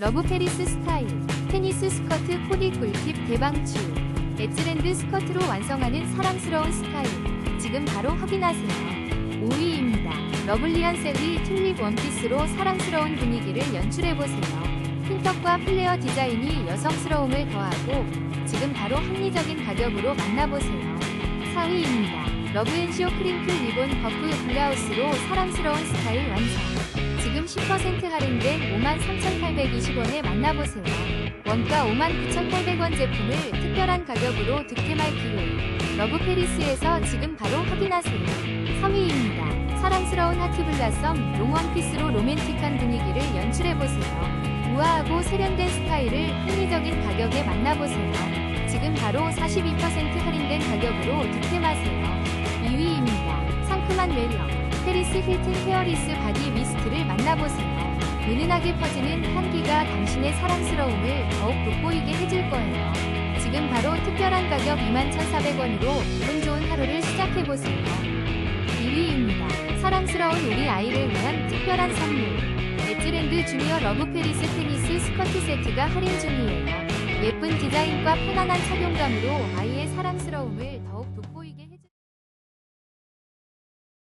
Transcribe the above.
러브 페리스 스타일, 테니스 스커트 코디 꿀팁 대방출, 엣지랜드 스커트로 완성하는 사랑스러운 스타일. 지금 바로 확인하세요. 5위입니다. 러블리한 셀리 튤립 원피스로 사랑스러운 분위기를 연출해보세요. 핀턱과 플레어 디자인이 여성스러움을 더하고 지금 바로 합리적인 가격으로 만나보세요. 4위입니다. 러브앤쇼 크림플 리본 버프 블라우스로 사랑스러운 스타일 완성. 지금 10% 할인된 53,820원에 만나보세요. 원가 59,800원 제품을 특별한 가격으로 득템할 기회. 러브 페리스에서 지금 바로 확인하세요. 3위입니다. 사랑스러운 하트 블라썸 롱원피스로 로맨틱한 분위기를 연출해보세요. 우아하고 세련된 스타일을 합리적인 가격에 만나보세요. 지금 바로 42% 할인된 가격으로 득템하세요. 2위입니다. 상큼한 매력. 페리스 힐튼 헤어리스 바디 미스트를 만나보세요. 은은하게 퍼지는 향기가 당신의 사랑스러움을 더욱 돋보이게 해줄 거예요. 지금 바로 특별한 가격 21,400원으로 기분 좋은 하루를 시작해보세요. 2위입니다. 사랑스러운 우리 아이를 위한 특별한 선물. 엣지랜드 주니어 러브 페리스 테니스 스커트 세트가 할인 중이에요. 예쁜 디자인과 편안한 착용감으로 아이의 사랑스러움을 더욱 돋보이게